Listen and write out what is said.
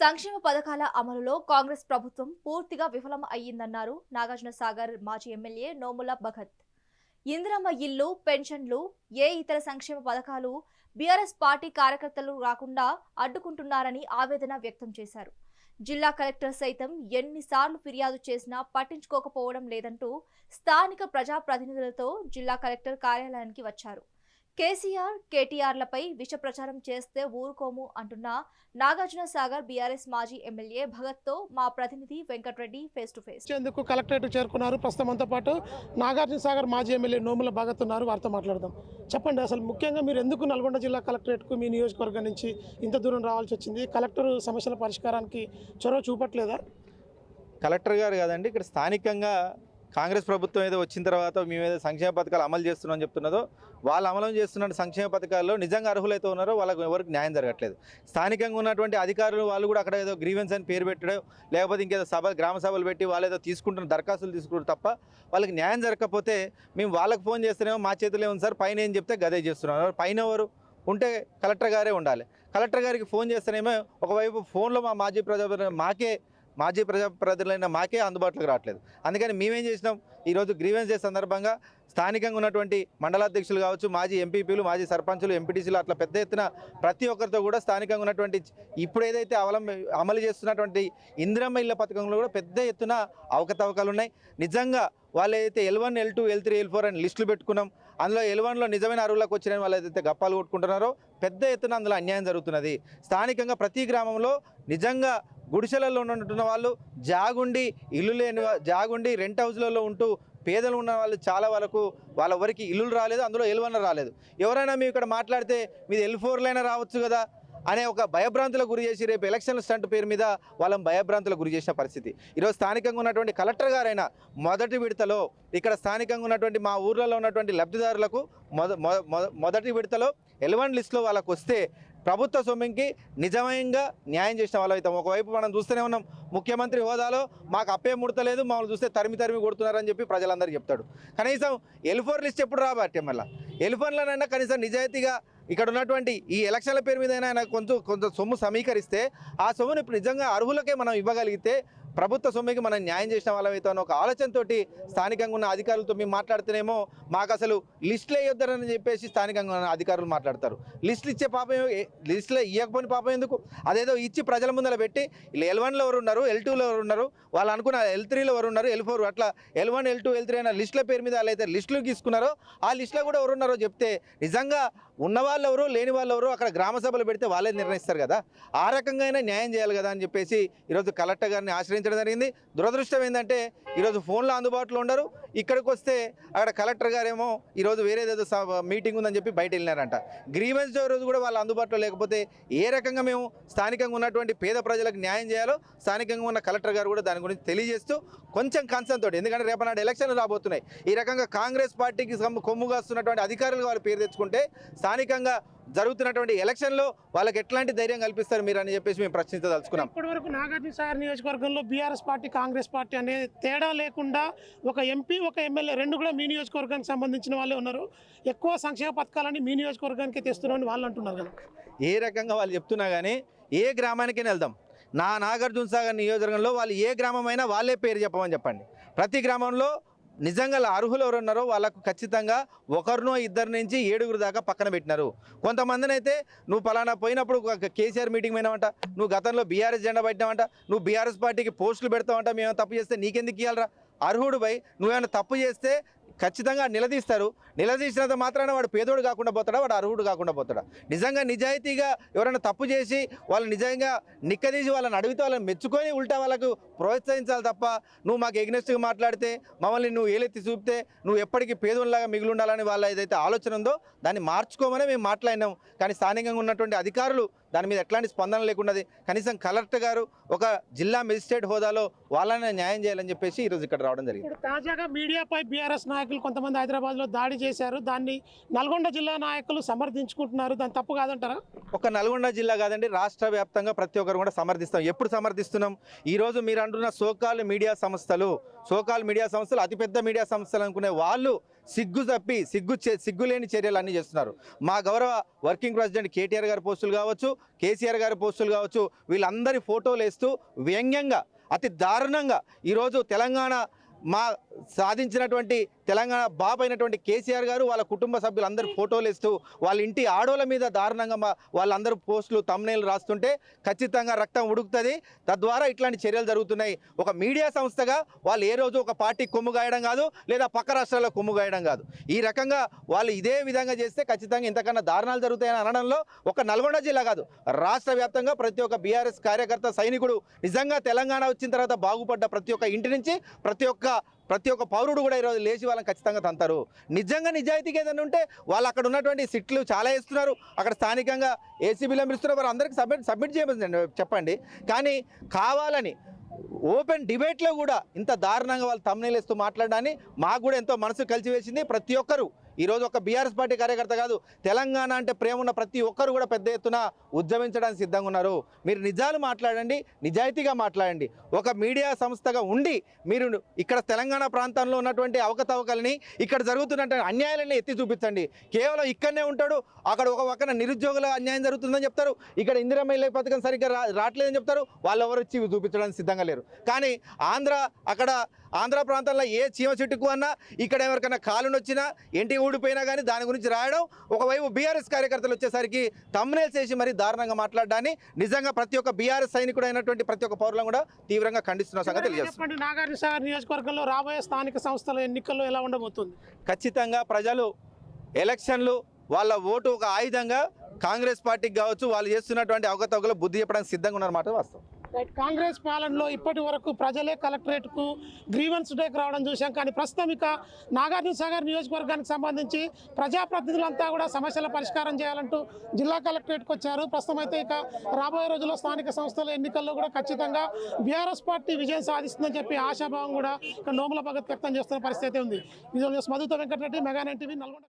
సంక్షేమ పథకాల అమలులో కాంగ్రెస్ ప్రభుత్వం పూర్తిగా విఫలం అయ్యిందన్నారు నాగార్జున సాగర్ మాజీ ఎమ్మెల్యే నోముల భగత్. ఇందిరమ్మ ఇల్లు పెన్షన్లు ఏ ఇతర సంక్షేమ పథకాలు బీఆర్ఎస్ పార్టీ కార్యకర్తలు రాకుండా అడ్డుకుంటున్నారని ఆవేదన వ్యక్తం చేశారు. జిల్లా కలెక్టర్ సైతం ఎన్నిసార్లు ఫిర్యాదు చేసినా పట్టించుకోకపోవడం లేదంటూ స్థానిక ప్రజాప్రతినిధులతో జిల్లా కలెక్టర్ కార్యాలయానికి వచ్చారు. కేసీఆర్ కేటీఆర్లపై విష ప్రచారం చేస్తే ఊరుకోము అంటున్న నాగార్జున సాగర్ బీఆర్ఎస్ మాజీ ఎమ్మెల్యే భగత్తో మా ప్రతినిధి వెంకటరెడ్డి ఫేస్ టు ఫేస్ ఇచ్చేందుకు కలెక్టరేట్ చేరుకున్నారు. ప్రస్తుతం పాటు నాగార్జున సాగర్ మాజీ ఎమ్మెల్యే నోముల భగత్ ఉన్నారు. వారితో మాట్లాడదాం. చెప్పండి అసలు ముఖ్యంగా మీరు ఎందుకు నల్గొండ జిల్లా కలెక్టరేట్కు మీ నియోజకవర్గం నుంచి ఇంత దూరం రావాల్సి వచ్చింది? కలెక్టర్ సమస్యల పరిష్కారానికి చొరవ చూపట్లేదా? కలెక్టర్ గారు కాదండి ఇక్కడ స్థానికంగా కాంగ్రెస్ ప్రభుత్వం ఏదో వచ్చిన తర్వాత మేము ఏదో సంక్షేమ పథకాలు అమలు చేస్తున్నామని చెప్తున్నదో వాళ్ళు అమలు చేస్తున్న సంక్షేమ పథకాల్లో నిజంగా అర్హులైతే ఉన్నారో వాళ్ళకి ఎవరికి న్యాయం జరగట్లేదు. స్థానికంగా ఉన్నటువంటి అధికారులు వాళ్ళు కూడా అక్కడ ఏదో గ్రీవెన్స్ అని పేరు పెట్టడం లేకపోతే ఇంకేదో సభ గ్రామ సభలు పెట్టి వాళ్ళు ఏదో తీసుకుంటున్న దరఖాస్తులు తీసుకుంటారు తప్ప వాళ్ళకి న్యాయం జరగకపోతే మేము వాళ్ళకి ఫోన్ చేస్తేనేమో మా చేతిలో ఉంది సార్? పైన ఏం చెప్తే గదే చేస్తున్నారు. పైన ఎవరు? ఉంటే కలెక్టర్ గారే ఉండాలి. కలెక్టర్ గారికి ఫోన్ చేస్తేనేమో ఒకవైపు ఫోన్లో మా మాజీ ప్రజా మాకే మాజీ ప్రజాప్రతినిధులైన మాకే అందుబాటులోకి రావట్లేదు. అందుకని మేమేం చేసినాం? ఈరోజు గ్రీవెన్స్ డే సందర్భంగా స్థానికంగా ఉన్నటువంటి మండలాధ్యక్షులు కావచ్చు మాజీ ఎంపీపీలు మాజీ సర్పంచులు ఎంపీటీసీలు అట్లా పెద్ద ఎత్తున ప్రతి ఒక్కరితో కూడా స్థానికంగా ఉన్నటువంటి ఇప్పుడు ఏదైతే అవలంబ అమలు చేస్తున్నటువంటి ఇందిరమ్మ ఇళ్ళ పథకంలో కూడా పెద్ద ఎత్తున అవకతవకలు ఉన్నాయి. నిజంగా వాళ్ళు ఏదైతే L one L two L three L four అని లిస్టులు పెట్టుకున్నాం అందులో ఎల్ వన్లో నిజమైన అరువులకు వచ్చిన వాళ్ళు ఏదైతే గప్పాలు కొట్టుకుంటున్నారో పెద్ద ఎత్తున అందులో అన్యాయం జరుగుతున్నది. స్థానికంగా ప్రతి గ్రామంలో నిజంగా గుడిసెలలో ఉంటున్న వాళ్ళు జాగుండి ఇల్లు లేని జాగుండి రెంట్ హౌస్లలో ఉంటూ పేదలు ఉన్న వాళ్ళు చాలా వరకు వాళ్ళ వరకు ఇల్లులు రాలేదు అందులో ఎలివన్ రాలేదు. ఎవరైనా మీ ఇక్కడ మాట్లాడితే మీది ఎల్ ఫోర్లైనా రావచ్చు కదా అనే ఒక భయభ్రాంతులకు గురి చేసి రేపు ఎలక్షన్ స్టంట్ పేరు మీద వాళ్ళని భయభ్రాంతులకు గురి చేసిన పరిస్థితి. ఈరోజు స్థానికంగా ఉన్నటువంటి కలెక్టర్ గారైన మొదటి విడతలో ఇక్కడ స్థానికంగా ఉన్నటువంటి మా ఊర్లలో ఉన్నటువంటి లబ్ధిదారులకు మొద మొ- మొదటి విడతలో ఎలవన్ లిస్టులో వాళ్ళకు వస్తే ప్రభుత్వ సొమ్ముకి నిజంగా న్యాయం చేసిన వాళ్ళు ఒకవైపు మనం చూస్తూనే ఉన్నాం ముఖ్యమంత్రి హోదాలో మాకు అప్పే ముడతలేదు మమ్మల్ని చూస్తే తరిమి తరిమి కొడుతున్నారని చెప్పి ప్రజలందరూ చెప్తాడు. కనీసం ఎల్ఫోర్ లిస్ట్ ఎప్పుడు రాబట్టే మళ్ళీ? ఎల్ఫోన్లనైనా కనీసం నిజాయితీగా ఇక్కడ ఉన్నటువంటి ఈ ఎలక్షన్ల పేరు మీద ఆయన కొంచెం కొంత సొమ్ము సమీకరిస్తే ఆ సొమ్మును ఇప్పుడు నిజంగా అర్హులకే మనం ఇవ్వగలిగితే ప్రభుత్వ సొమ్మికి మనం న్యాయం చేసిన వాళ్ళమైతే అన్న ఒక ఆలోచనతో స్థానికంగా ఉన్న అధికారులతో మేము మాట్లాడితేనేమో మాకు అసలు లిస్టులు వేయొద్దరని చెప్పేసి స్థానికంగా ఉన్న అధికారులు మాట్లాడతారు. లిస్టులు ఇచ్చే పాపం లిస్టులు ఇవ్వకపోయిన పాపం ఎందుకు? అదేదో ఇచ్చి ప్రజల ముందర పెట్టి ఎల్ వన్లో ఎవరు ఉన్నారు ఎల్ టూలో ఎవరు ఉన్నారు వాళ్ళు అనుకున్న ఎల్ త్రీలో ఎవరు ఉన్నారు ఎల్ ఫోర్ అట్లా L one L two L three అయిన లిస్టుల పేరు మీద వాళ్ళు అయితే లిస్టులు తీసుకున్నారో ఆ లిస్టులో కూడా ఎవరు ఉన్నారో చెప్తే నిజంగా ఉన్న వాళ్ళు ఎవరు లేని వాళ్ళు ఎవరు అక్కడ గ్రామ సభలు పెడితే వాళ్ళే నిర్ణయిస్తారు కదా. ఆ రకంగా అయినా న్యాయం చేయాలి కదా అని చెప్పేసి ఈరోజు కలెక్టర్ గారిని ఆశ్రయించడం జరిగింది. దురదృష్టం ఏంటంటే ఈరోజు ఫోన్లో అందుబాటులో ఉండరు. ఇక్కడికి వస్తే అక్కడ కలెక్టర్ గారేమో ఈరోజు వేరేదేదో మీటింగ్ ఉందని చెప్పి బయట వెళ్ళినారంట. గ్రీవెన్స్ డే రోజు కూడా వాళ్ళు అందుబాటులో లేకపోతే ఏ రకంగా మేము స్థానికంగా ఉన్నటువంటి పేద ప్రజలకు న్యాయం చేయాలో స్థానికంగా ఉన్న కలెక్టర్ గారు కూడా దాని గురించి తెలియజేస్తూ కొంచెం కన్సర్న్ తోటి ఎందుకంటే రేపనాడు ఎలక్షన్లు రాబోతున్నాయి. ఈ రకంగా కాంగ్రెస్ పార్టీకి కొమ్ముగా కొమ్ముగాస్తున్నటువంటి అధికారులు వాళ్ళు పేరు తెచ్చుకుంటే స్థానికంగా జరుగుతున్నటువంటి ఎలక్షన్లో వాళ్ళకి ఎట్లాంటి ధైర్యం కల్పిస్తారు మీరు అని చెప్పేసి మేము ప్రశ్నించదలుచుకున్నాం. ఇప్పటి వరకు నాగార్జున సాగర్ నియోజకవర్గంలో బీఆర్ఎస్ పార్టీ కాంగ్రెస్ పార్టీ అనే తేడా లేకుండా ఒక ఎంపీ ఒక ఎమ్మెల్యే రెండు కూడా మీ నియోజకవర్గానికి సంబంధించిన వాళ్ళే ఉన్నారు. ఎక్కువ సంక్షేమ పథకాలని మీ నియోజకవర్గానికి తెస్తున్నారని వాళ్ళు అంటున్నారు కదా. ఏ రకంగా వాళ్ళు చెప్తున్నా కానీ ఏ గ్రామానికైనా వెళ్దాం. నా నాగార్జున సాగర్ నియోజకవర్గంలో వాళ్ళు ఏ గ్రామమైనా వాళ్ళే పేరు చెప్పమని చెప్పండి. ప్రతి గ్రామంలో నిజంగా అర్హులు ఎవరున్నారో వాళ్ళకు ఖచ్చితంగా ఒకరినో ఇద్దరి నుంచి ఏడుగురు దాకా పక్కన పెట్టినారు. కొంతమందిని అయితే నువ్వు పలానా పోయినప్పుడు కేసీఆర్ మీటింగ్ పోయినావంట నువ్వు గతంలో బీఆర్ఎస్ జెండా పెట్టినావంట నువ్వు బీఆర్ఎస్ పార్టీకి పోస్టులు పెడతావంట మేము తప్పు చేస్తే నీకెందుకు ఇవ్వాలరా అర్హుడు పై నువ్వేమైనా తప్పు చేస్తే ఖచ్చితంగా నిలదీస్తారు. నిలదీసినంత మాత్రాన వాడు పేదోడు కాకుండా పోతాడా? వాడు అర్హుడు కాకుండా పోతాడా? నిజంగా నిజాయితీగా ఎవరైనా తప్పు చేసి వాళ్ళు నిజంగా నిక్కదీసి వాళ్ళని అడిగితే వాళ్ళని మెచ్చుకొని ఉల్టా వాళ్ళకు ప్రోత్సహించాలి తప్ప నువ్వు మాకు ఎగ్నెస్ట్గా మాట్లాడితే మమ్మల్ని నువ్వు ఏలెత్తి చూపితే నువ్వు ఎప్పటికీ పేదోళ్ళలాగా మిగిలి ఉండాలని వాళ్ళ ఏదైతే ఆలోచన ఉందో దాన్ని మార్చుకోమని మేము మాట్లాడినాం. కానీ స్థానికంగా ఉన్నటువంటి అధికారులు దాని మీద ఎట్లాంటి స్పందన లేకున్నది. కనీసం కలెక్టర్ గారు ఒక జిల్లా మెజిస్ట్రేట్ హోదాలో వాళ్ళని న్యాయం చేయాలని చెప్పేసి ఈరోజు ఇక్కడ రావడం జరిగింది. తాజాగా మీడియాపై బీఆర్ఎస్ నాయకులు కొంతమంది హైదరాబాద్లో దాడి చేశారు. దాన్ని నల్గొండ జిల్లా నాయకులు సమర్థించుకుంటున్నారు. దాని తప్పు కాదంటారా? ఒక నల్గొండ జిల్లా కాదండి రాష్ట్ర వ్యాప్తంగా ప్రతి ఒక్కరు కూడా సమర్థిస్తాం. ఎప్పుడు సమర్థిస్తున్నాం? ఈరోజు మీరు అంటున్న సోకాల్ మీడియా సంస్థలు సోకాల్ మీడియా సంస్థలు అతిపెద్ద మీడియా సంస్థలు అనుకునే వాళ్ళు సిగ్గు తప్పి సిగ్గు చే- సిగ్గులేని చర్యలు అన్నీ చేస్తున్నారు. మా గౌరవ వర్కింగ్ ప్రెసిడెంట్ కేటీఆర్ గారి పోస్టులు కావచ్చు కేసీఆర్ గారి పోస్టులు కావచ్చు వీళ్ళందరి ఫోటోలు వేస్తూ వ్యంగ్యంగా అతి దారుణంగా ఈరోజు తెలంగాణ మా సాధించినటువంటి తెలంగాణ బాబు అయినటువంటి కేసీఆర్ గారు వాళ్ళ కుటుంబ సభ్యులందరూ ఫోటోలు ఇస్తూ వాళ్ళ ఇంటి ఆడోళ్ళ మీద దారుణంగా వాళ్ళందరూ పోస్టులు తమ్నేలు రాస్తుంటే ఖచ్చితంగా రక్తం ఉడుకుతుంది. తద్వారా ఇట్లాంటి చర్యలు జరుగుతున్నాయి. ఒక మీడియా సంస్థగా వాళ్ళు ఏ రోజు ఒక పార్టీ కొమ్ము గాయడం కాదు లేదా పక్క రాష్ట్రాల్లో కొమ్ము గాయడం కాదు. ఈ రకంగా వాళ్ళు ఇదే విధంగా చేస్తే ఖచ్చితంగా ఇంతకన్నా దారుణాలు జరుగుతాయని అనడంలో ఒక నల్గొండ జిల్లా కాదు రాష్ట్ర వ్యాప్తంగా ప్రతి ఒక్క బీఆర్ఎస్ కార్యకర్త సైనికుడు. నిజంగా తెలంగాణ వచ్చిన తర్వాత బాగుపడ్డ ప్రతి ఒక్క ఇంటి నుంచి ప్రతి ఒక్క ప్రతి ఒక్క పౌరుడు కూడా ఈరోజు లేచి వాళ్ళని ఖచ్చితంగా తంతారు. నిజంగా నిజాయితీగా ఏదైనా ఉంటే వాళ్ళు అక్కడ ఉన్నటువంటి సిట్లు చాలా ఇస్తున్నారు అక్కడ స్థానికంగా ఏసీబీలో పిలుస్తున్నారు వారు అందరికీ సబ్మిట్ సబ్మిట్ చేయమని చెప్పండి. కానీ కావాలని ఓపెన్ డిబేట్లో కూడా ఇంత దారుణంగా వాళ్ళు తమ్నేలేస్తూ మాట్లాడడాన్ని మాకు కూడా ఎంతో మనసు కలిసివేసింది ప్రతి ఒక్కరు. ఈరోజు ఒక బీఆర్ఎస్ పార్టీ కార్యకర్త కాదు తెలంగాణ అంటే ప్రేమ ఉన్న ప్రతి ఒక్కరు కూడా పెద్ద ఎత్తున ఉద్యమించడానికి సిద్ధంగా ఉన్నారు. మీరు నిజాలు మాట్లాడండి నిజాయితీగా మాట్లాడండి. ఒక మీడియా సంస్థగా ఉండి మీరు ఇక్కడ తెలంగాణ ప్రాంతంలో ఉన్నటువంటి అవకతవకలని ఇక్కడ జరుగుతున్నటువంటి అన్యాయాలని ఎత్తి చూపించండి. కేవలం ఇక్కడనే ఉంటాడు అక్కడ ఒక పక్కన నిరుద్యోగుల అన్యాయం జరుగుతుందని చెప్తారు ఇక్కడ ఇందిరమ్మ ఇళ్ళ పథకం సరిగ్గా రా రావట్లేదని చెప్తారు వాళ్ళు ఎవరు వచ్చి చూపించడానికి సిద్ధంగా లేరు. కానీ ఆంధ్ర అక్కడ ఆంధ్ర ప్రాంతంలో ఏ చీమ చెట్టుకు అన్నా ఇక్కడ ఎవరికైనా కాలు నొచ్చినా ఇంటి ఊడిపోయినా కానీ దాని గురించి రాయడం ఒకవైపు బీఆర్ఎస్ కార్యకర్తలు వచ్చేసరికి తమ్నేల్స్ చేసి మరీ దారుణంగా మాట్లాడడాన్ని నిజంగా ప్రతి ఒక్క బీఆర్ఎస్ సైనికుడు అయినటువంటి ప్రతి ఒక్క పౌరులను కూడా తీవ్రంగా ఖండిస్తున్న సంగతి తెలియజేస్తుంది. చెప్పండి నాగార్జున సాగర్ నియోజకవర్గంలో రాబోయే స్థానిక సంస్థల ఎన్నికల్లో ఎలా ఉండబోతుంది? ఖచ్చితంగా ప్రజలు ఎలక్షన్లు వాళ్ళ ఓటు ఒక ఆయుధంగా కాంగ్రెస్ పార్టీకి కావచ్చు వాళ్ళు చేస్తున్నటువంటి అవకతవకలు బుద్ధి చెప్పడానికి సిద్ధంగా ఉన్నారన్నమాట వాస్తవం. కాంగ్రెస్ పాలనలో ఇప్పటి వరకు ప్రజలే కలెక్టరేట్కు గ్రీవెన్స్ డేకి రావడం చూశాం. కానీ ప్రస్తుతం ఇక నాగార్జున సాగర్ నియోజకవర్గానికి సంబంధించి ప్రజాప్రతినిధులంతా కూడా సమస్యల పరిష్కారం చేయాలంటూ జిల్లా కలెక్టరేట్కి వచ్చారు. ప్రస్తుతం అయితే ఇక రాబోయే రోజుల్లో స్థానిక సంస్థల ఎన్నికల్లో కూడా ఖచ్చితంగా బీఆర్ఎస్ పార్టీ విజయం సాధిస్తుందని చెప్పి ఆశాభావం కూడా ఇక నోముల భగత్ వ్యక్తం చేస్తున్న పరిస్థితి ఉంది. Visual news మధుతో Venkatareddy mega nine TV Nalgonda